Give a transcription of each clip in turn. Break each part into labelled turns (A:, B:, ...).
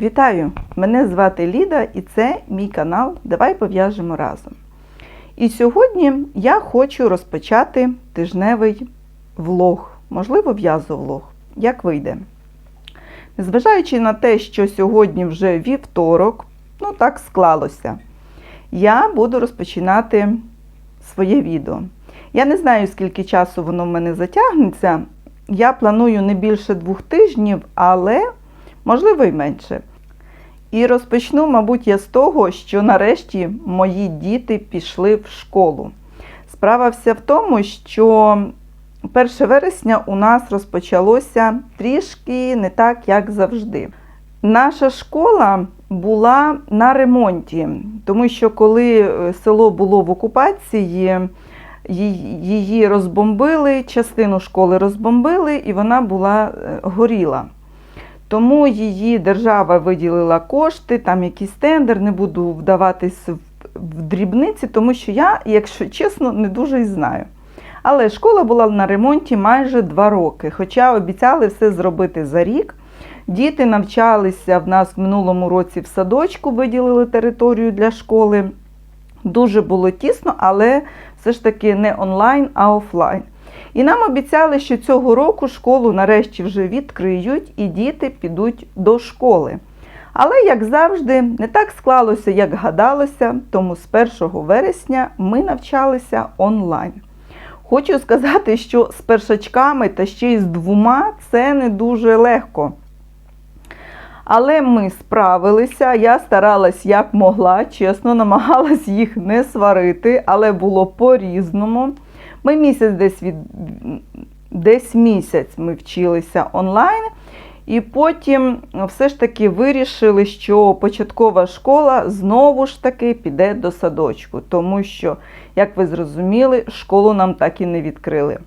A: Вітаю! Мене звати Ліда і це мій канал Давай пов'яжемо разом. І сьогодні я хочу розпочати тижневий влог, можливо, в'язовлог, як вийде. Незважаючи на те, що сьогодні вже вівторок, ну так склалося, я буду розпочинати своє відео. Я не знаю, скільки часу воно в мене затягнеться. Я планую не більше двох тижнів, але можливо й менше. І розпочну, мабуть, я з того, що нарешті мої діти пішли в школу. Справа вся в тому, що 1 вересня у нас розпочалося трішки не так, як завжди. Наша школа була на ремонті, тому що коли е, село було в окупації, її- розбомбили, частину школи розбомбили, і вона була е, горіла. Тому її держава виділила кошти, там якийсь тендер, не буду вдаватись в, дрібниці, тому що я, якщо чесно, не дуже і знаю. Але школа була на ремонті майже два роки, хоча обіцяли все зробити за рік. Діти навчалися в нас в минулому році в садочку, виділили територію для школи. Дуже було тісно, але все ж таки не онлайн, а офлайн. І нам обіцяли, що цього року школу нарешті вже відкриють і діти підуть до школи. Але, як завжди, не так склалося, як гадалося, тому з 1 вересня ми навчалися онлайн. Хочу сказати, що з першачками та ще й з двома це не дуже легко. Але ми справилися, я старалась як могла, чесно, намагалась їх не сварити, але було по-різному. Ми місяць десь від десь місяць ми вчилися онлайн, і потім все ж таки вирішили, що початкова школа знову ж таки піде до садочку, тому що, як ви зрозуміли, школу нам так і не відкрили.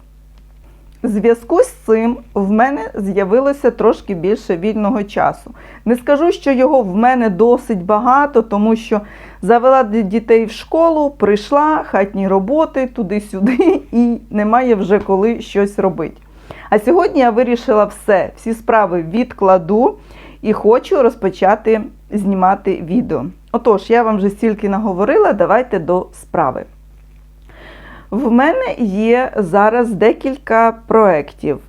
A: В зв'язку з цим в мене з'явилося трошки більше вільного часу. Не скажу, що його в мене досить багато, тому що завела дітей в школу, прийшла, хатні роботи туди-сюди, і немає вже коли щось робити. А сьогодні я вирішила все, всі справи відкладу і хочу розпочати знімати відео. Отож, я вам вже стільки наговорила, давайте до справи. В мене є зараз декілька проєктів.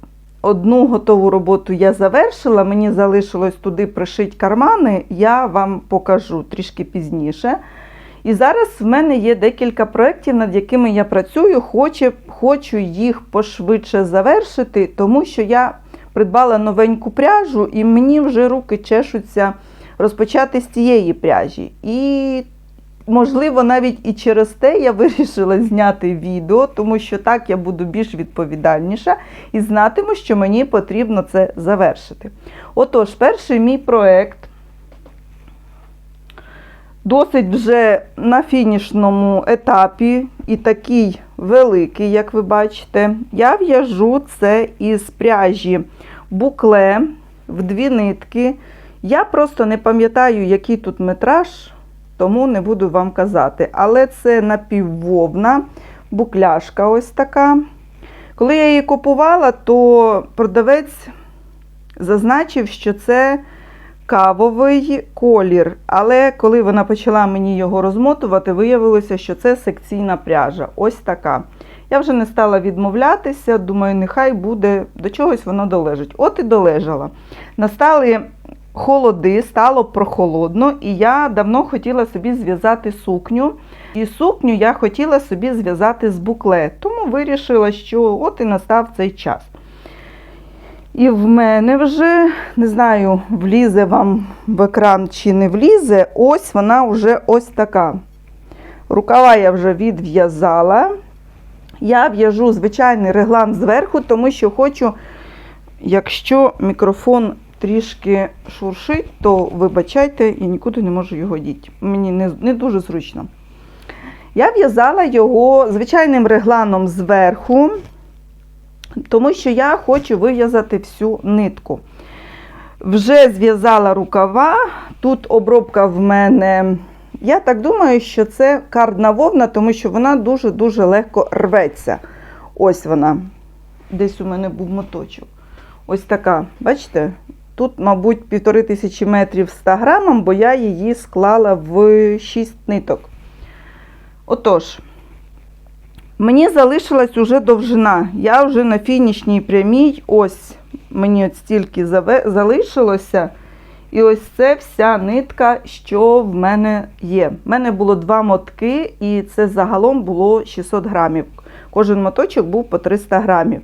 A: Одну готову роботу я завершила, мені залишилось туди пришити кармани, я вам покажу трішки пізніше. І зараз в мене є декілька проєктів, над якими я працюю, хочу, хочу їх пошвидше завершити, тому що я придбала новеньку пряжу, і мені вже руки чешуться розпочати з цієї пряжі. І Можливо, навіть і через те я вирішила зняти відео, тому що так я буду більш відповідальніша і знатиму, що мені потрібно це завершити. Отож, перший мій проект досить вже на фінішному етапі і такий великий, як ви бачите. Я в'яжу це із пряжі букле в дві нитки. Я просто не пам'ятаю, який тут метраж тому не буду вам казати. Але це напіввовна, букляшка ось така. Коли я її купувала, то продавець зазначив, що це кавовий колір. Але коли вона почала мені його розмотувати, виявилося, що це секційна пряжа. Ось така. Я вже не стала відмовлятися, думаю, нехай буде, до чогось воно долежить. От і долежала. Настали холоди, стало прохолодно, і я давно хотіла собі зв'язати сукню. І сукню я хотіла собі зв'язати з букле, тому вирішила, що от і настав цей час. І в мене вже, не знаю, влізе вам в екран чи не влізе, ось вона вже ось така. Рукава я вже відв'язала. Я в'яжу звичайний реглан зверху, тому що хочу, якщо мікрофон трішки шуршить, то вибачайте, я нікуди не можу його діти. Мені не, не дуже зручно. Я в'язала його звичайним регланом зверху, тому що я хочу вив'язати всю нитку. Вже зв'язала рукава, тут обробка в мене. Я так думаю, що це кардна вовна, тому що вона дуже-дуже легко рветься. Ось вона. Десь у мене був моточок. Ось така, бачите? Тут, мабуть, півтори тисячі метрів 100 грамом, бо я її склала в 6 ниток. Отож, мені залишилась уже довжина. Я вже на фінішній прямій, ось мені от стільки залишилося. І ось це вся нитка, що в мене є. В мене було два мотки, і це загалом було 600 грамів. Кожен моточок був по 300 грамів.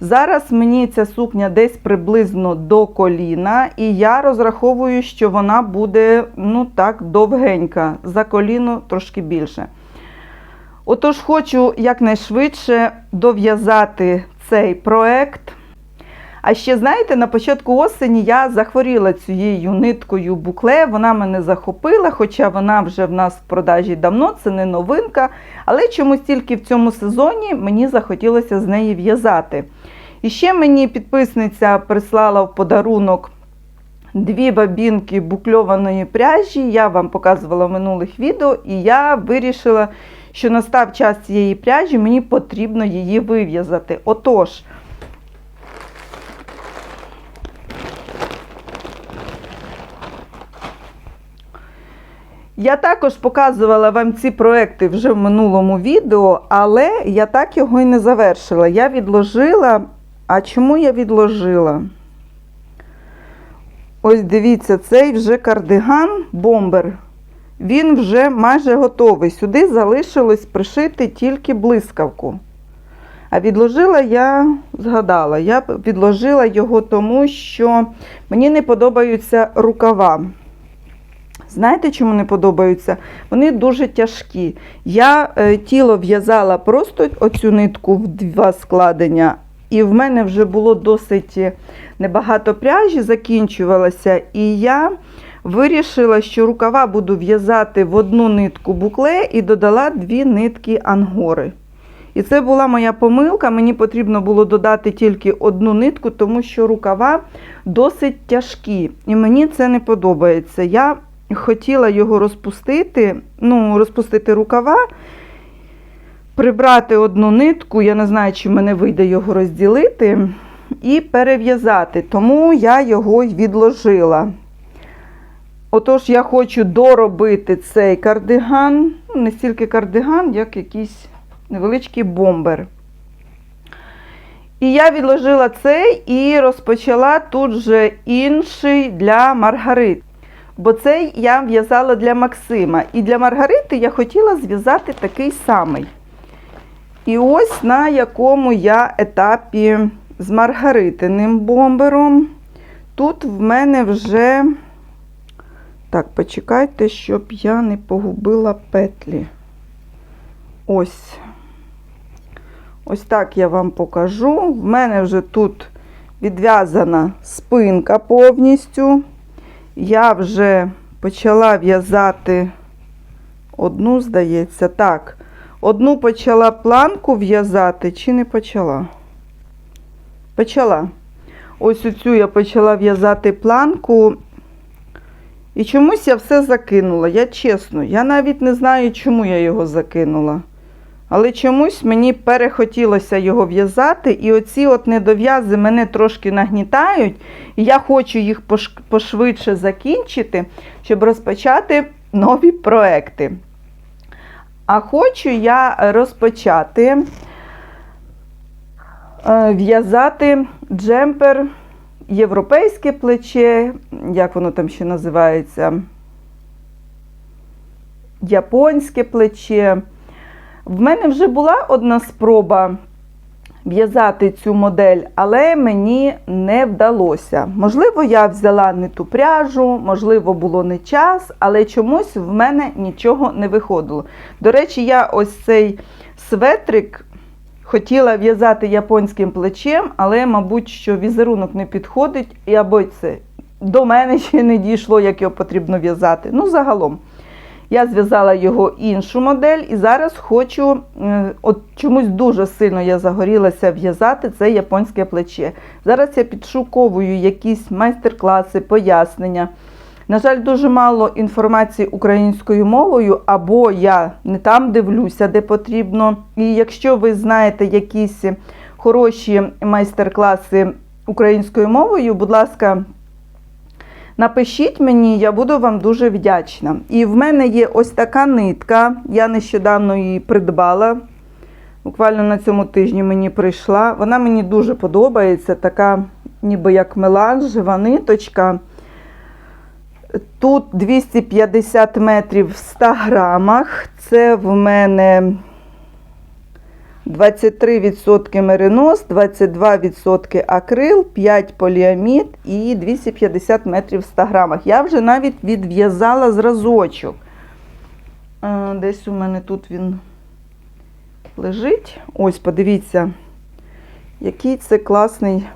A: Зараз мені ця сукня десь приблизно до коліна, і я розраховую, що вона буде ну так довгенька, за коліно трошки більше. Отож, хочу якнайшвидше дов'язати цей проект. А ще, знаєте, на початку осені я захворіла цією ниткою букле, вона мене захопила, хоча вона вже в нас в продажі давно, це не новинка. Але чомусь тільки в цьому сезоні мені захотілося з неї в'язати. І ще мені підписниця прислала в подарунок дві бабінки букльованої пряжі. Я вам показувала в минулих відео, і я вирішила, що настав час цієї пряжі, мені потрібно її вив'язати. Отож. Я також показувала вам ці проекти вже в минулому відео, але я так його і не завершила. Я відложила. А чому я відложила? Ось дивіться, цей вже кардиган бомбер. Він вже майже готовий. Сюди залишилось пришити тільки блискавку. А відложила я, згадала, я відложила його тому, що мені не подобаються рукава. Знаєте, чому не подобаються? Вони дуже тяжкі. Я е, тіло в'язала просто оцю нитку в два складення, і в мене вже було досить небагато пряжі, закінчувалося. І я вирішила, що рукава буду в'язати в одну нитку букле і додала дві нитки ангори. І це була моя помилка. Мені потрібно було додати тільки одну нитку, тому що рукава досить тяжкі. І мені це не подобається. Я хотіла його розпустити, ну, розпустити рукава, прибрати одну нитку, я не знаю, чи мене вийде його розділити, і перев'язати. Тому я його й відложила. Отож, я хочу доробити цей кардиган, ну, не стільки кардиган, як якийсь невеличкий бомбер. І я відложила цей і розпочала тут же інший для Маргарит. Бо цей я в'язала для Максима. І для Маргарити я хотіла зв'язати такий самий. І ось на якому я етапі з Маргаритиним бомбером. Тут в мене вже. Так, почекайте, щоб я не погубила петлі. Ось. Ось так я вам покажу. В мене вже тут відв'язана спинка повністю. Я вже почала в'язати одну, здається, так. Одну почала планку в'язати, чи не почала? Почала. Ось оцю я почала в'язати планку. І чомусь я все закинула. Я чесно, я навіть не знаю, чому я його закинула. Але чомусь мені перехотілося його в'язати, і оці от недов'язи мене трошки нагнітають, і я хочу їх пошвидше закінчити, щоб розпочати нові проекти. А хочу я розпочати е, в'язати джемпер, європейське плече, як воно там ще називається, японське плече. В мене вже була одна спроба в'язати цю модель, але мені не вдалося. Можливо, я взяла не ту пряжу, можливо, було не час, але чомусь в мене нічого не виходило. До речі, я ось цей светрик хотіла в'язати японським плечем, але, мабуть, що візерунок не підходить, і або це до мене ще не дійшло, як його потрібно в'язати. Ну, загалом. Я зв'язала його іншу модель і зараз хочу, е, от чомусь дуже сильно я загорілася в'язати це японське плече. Зараз я підшуковую якісь майстер-класи, пояснення. На жаль, дуже мало інформації українською мовою, або я не там дивлюся, де потрібно. І якщо ви знаєте якісь хороші майстер-класи українською мовою, будь ласка, Напишіть мені, я буду вам дуже вдячна. І в мене є ось така нитка. Я нещодавно її придбала. Буквально на цьому тижні мені прийшла. Вона мені дуже подобається, така ніби як меланжева ниточка. Тут 250 метрів в 100 грамах. Це в мене 23% меринос, 22% акрил, 5 поліамід і 250 метрів в 100 грамах. Я вже навіть відв'язала зразочок. Е, Десь у мене тут він лежить. Ось, подивіться, який це класний.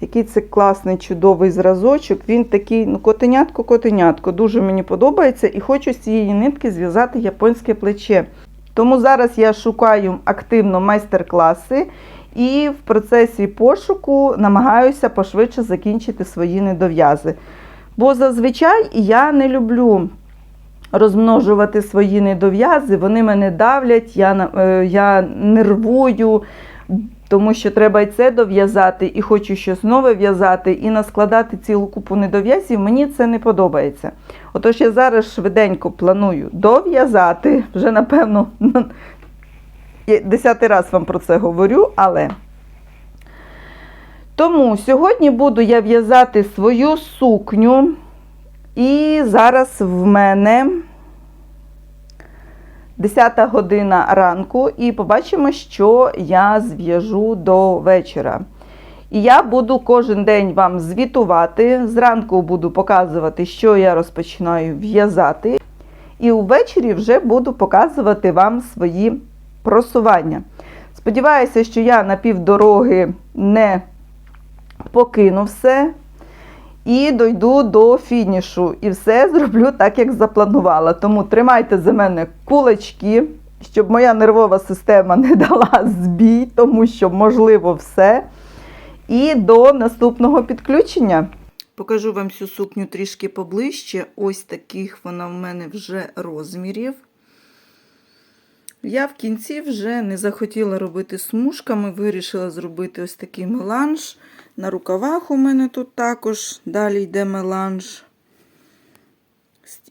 A: Який це класний, чудовий зразочок. Він такий, ну, котенятко-котенятко. Дуже мені подобається і хочу з цієї нитки зв'язати японське плече. Тому зараз я шукаю активно майстер-класи і в процесі пошуку намагаюся пошвидше закінчити свої недов'язи. Бо зазвичай я не люблю розмножувати свої недов'язи, вони мене давлять, я, е, я нервую, тому що треба і це дов'язати, і хочу щось нове в'язати, і наскладати цілу купу недов'язів, мені це не подобається. Отож, я зараз швиденько планую дов'язати, вже напевно десятий раз вам про це говорю, але. Тому сьогодні буду я в'язати свою сукню, і зараз в мене 10 година ранку, і побачимо, що я зв'яжу до вечора. І я буду кожен день вам звітувати. Зранку буду показувати, що я розпочинаю в'язати. І увечері вже буду показувати вам свої просування. Сподіваюся, що я на півдороги не покину все і дойду до фінішу. І все зроблю так, як запланувала. Тому тримайте за мене кулачки, щоб моя нервова система не дала збій, тому що можливо все. І до наступного підключення. Покажу вам цю сукню трішки поближче. Ось таких вона в мене вже розмірів. Я в кінці вже не захотіла робити смужками, вирішила зробити ось такий меланж. На рукавах у мене тут також далі йде меланж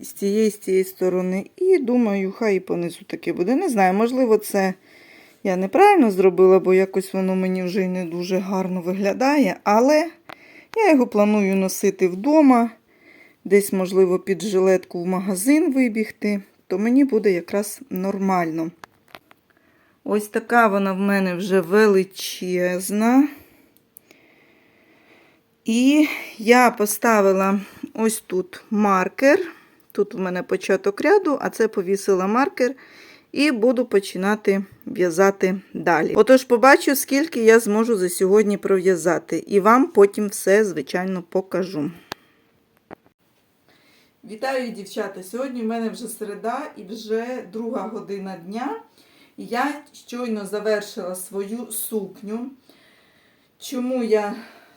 A: з цієї з цієї сторони. І думаю, хай і понизу таке буде. Не знаю, можливо, це я неправильно зробила, бо якось воно мені вже й не дуже гарно виглядає. Але я його планую носити вдома, десь, можливо, під жилетку в магазин вибігти, то мені буде якраз нормально. Ось така вона в мене вже величезна. І я поставила ось тут маркер. Тут у мене початок ряду, а це повісила маркер. І буду починати в'язати далі. Отож, побачу, скільки я зможу за сьогодні пров'язати. І вам потім все, звичайно, покажу. Вітаю, дівчата! Сьогодні в мене вже середа і вже друга година дня. Я щойно завершила свою сукню. Чому я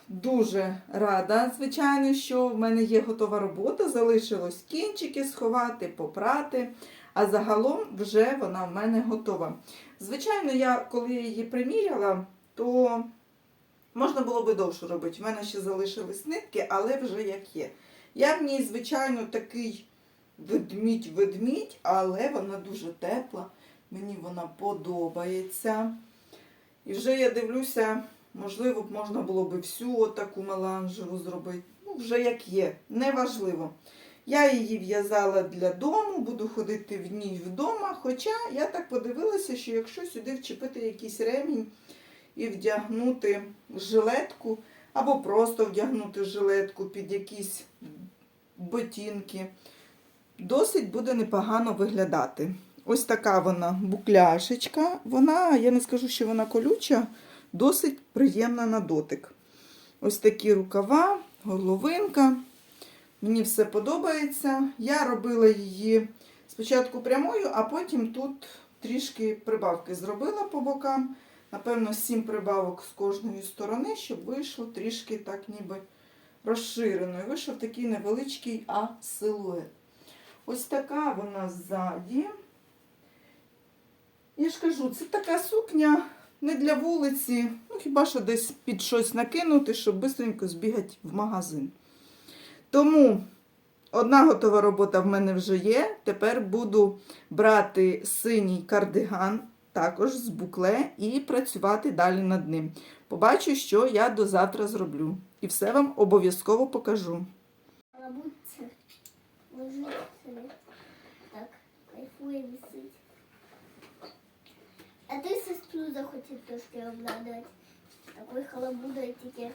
A: дуже рада, звичайно, що в мене є готова робота. Залишилось кінчики сховати, попрати. А загалом вже вона в мене готова. Звичайно, я коли її приміряла, то можна було би довше робити. У мене ще залишились нитки, але вже як є. Я в ній, звичайно, такий ведмідь-ведмідь, але вона дуже тепла. Мені вона подобається. І вже я дивлюся, можливо, б можна було б всю отаку меланжеву зробити. Ну, вже як є, неважливо. Я її в'язала для дому, буду ходити в ній вдома. Хоча я так подивилася, що якщо сюди вчепити якийсь ремінь і вдягнути жилетку, або просто вдягнути жилетку під якісь ботинки, досить буде непогано виглядати. Ось така вона букляшечка. Вона, я не скажу, що вона колюча, досить приємна на дотик. Ось такі рукава, горловинка. Мені все подобається. Я робила її спочатку прямою, а потім тут трішки прибавки зробила по бокам. Напевно, 7 прибавок з кожної сторони, щоб вийшло трішки так ніби розширено. І вийшов такий невеличкий А-силует. Ось така вона ззаді. Я ж кажу, це така сукня не для вулиці, ну хіба що десь під щось накинути, щоб швидко збігати в магазин. Тому одна готова робота в мене вже є. Тепер буду брати синій кардиган, також з букле, і працювати далі над ним. Побачу, що я до завтра зроблю. І все вам обов'язково покажу.
B: Лабутце лежить собі. Так, кайфує висить. А ти сестру захотів трошки обладувати. Такий халабудою тільки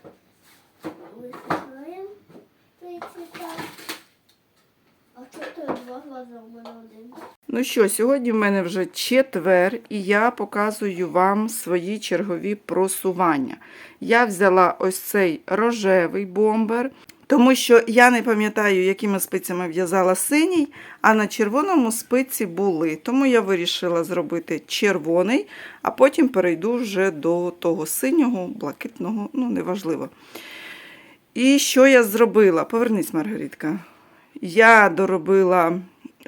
B: цвіта. А що то два глаза у?
A: Ну що, сьогодні в мене вже четвер, і я показую вам свої чергові просування. Я взяла ось цей рожевий бомбер, тому що я не пам'ятаю, якими спицями в'язала синій, а на червоному спиці були. Тому я вирішила зробити червоний, а потім перейду вже до того синього, блакитного, ну неважливо. І що я зробила? Повернись, Маргаритка. Я доробила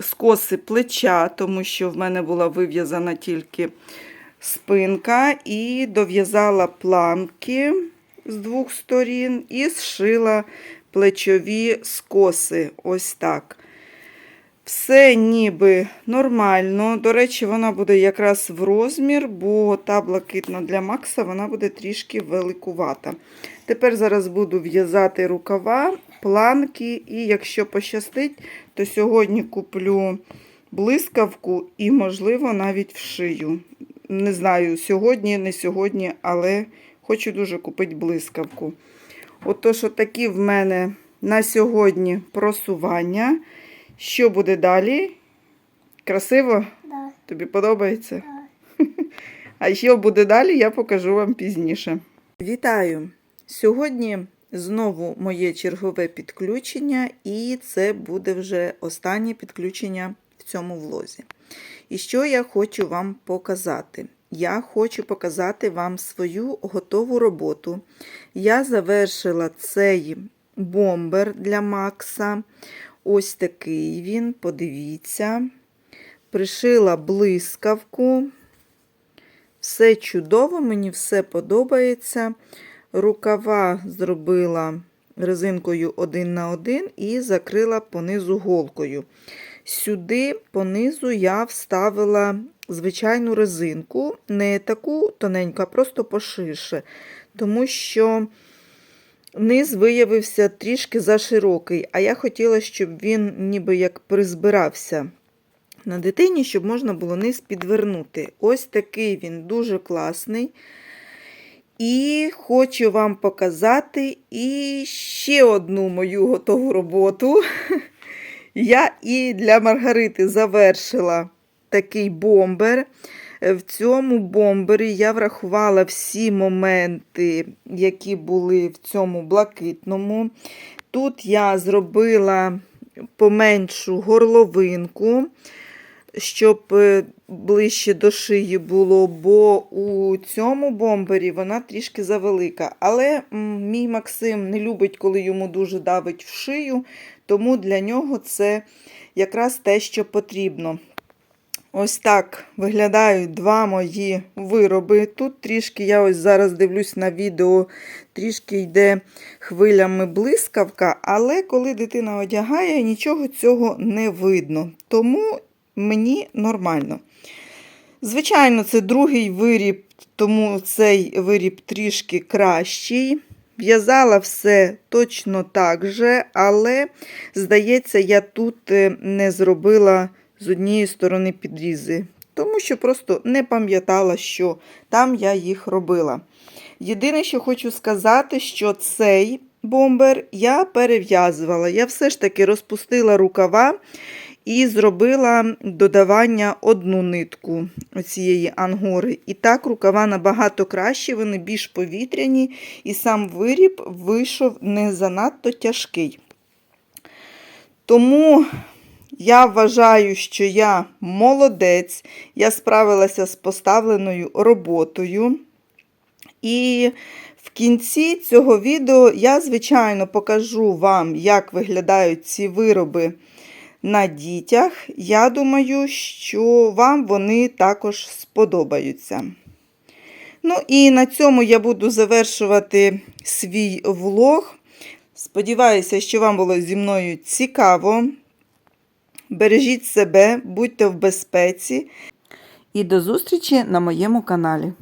A: скоси плеча, тому що в мене була вив'язана тільки спинка, і дов'язала планки з двох сторін і зшила плечові скоси. Ось так. Все ніби нормально. До речі, вона буде якраз в розмір, бо та блакитна для Макса вона буде трішки великувата. Тепер зараз буду в'язати рукава, планки, і якщо пощастить, то сьогодні куплю блискавку і, можливо, навіть вшию. Не знаю, сьогодні, не сьогодні, але хочу дуже купити блискавку. Отож, такі в мене на сьогодні просування. Що буде далі? Красиво?
B: Да,
A: Тобі подобається?
B: да.
A: А що буде далі, я покажу вам пізніше. Вітаю! Сьогодні знову моє чергове підключення, і це буде вже останнє підключення в цьому влозі. І що я хочу вам показати? Я хочу показати вам свою готову роботу. Я завершила цей бомбер для Макса. Ось такий він, подивіться. Пришила блискавку. Все чудово, мені все подобається. Рукава зробила резинкою один на один і закрила понизу голкою. Сюди понизу я вставила звичайну резинку, не таку тоненьку, а просто поширше, тому що низ виявився трішки заширокий, а я хотіла, щоб він ніби як призбирався на дитині, щоб можна було низ підвернути. Ось такий він дуже класний. І хочу вам показати і ще одну мою готову роботу. Я і для Маргарити завершила такий бомбер. В цьому бомбері я врахувала всі моменти, які були в цьому блакитному. Тут я зробила поменшу горловинку, щоб е, ближче до шиї було, бо у цьому бомбері вона трішки завелика. Але мій Максим не любить, коли йому дуже давить в шию, тому для нього це якраз те, що потрібно. Ось так виглядають два мої вироби. Тут трішки, я ось зараз дивлюсь на відео, трішки йде хвилями блискавка, але коли дитина одягає, нічого цього не видно. Тому мені нормально. Звичайно, це другий виріб, тому цей виріб трішки кращий. В'язала все точно так же, але, здається, я тут е, не зробила з однієї сторони підрізи, тому що просто не пам'ятала, що там я їх робила. Єдине, що хочу сказати, що цей бомбер я перев'язувала. Я все ж таки розпустила рукава і зробила додавання одну нитку цієї ангори. І так рукава набагато кращі, вони більш повітряні, і сам виріб вийшов не занадто тяжкий. Тому я вважаю, що я молодець, я справилася з поставленою роботою. І в кінці цього відео я, звичайно, покажу вам, як виглядають ці вироби на дітях. Я думаю, що вам вони також сподобаються. Ну і на цьому я буду завершувати свій влог. Сподіваюся, що вам було зі мною цікаво. Бережіть себе, будьте в безпеці і до зустрічі на моєму каналі.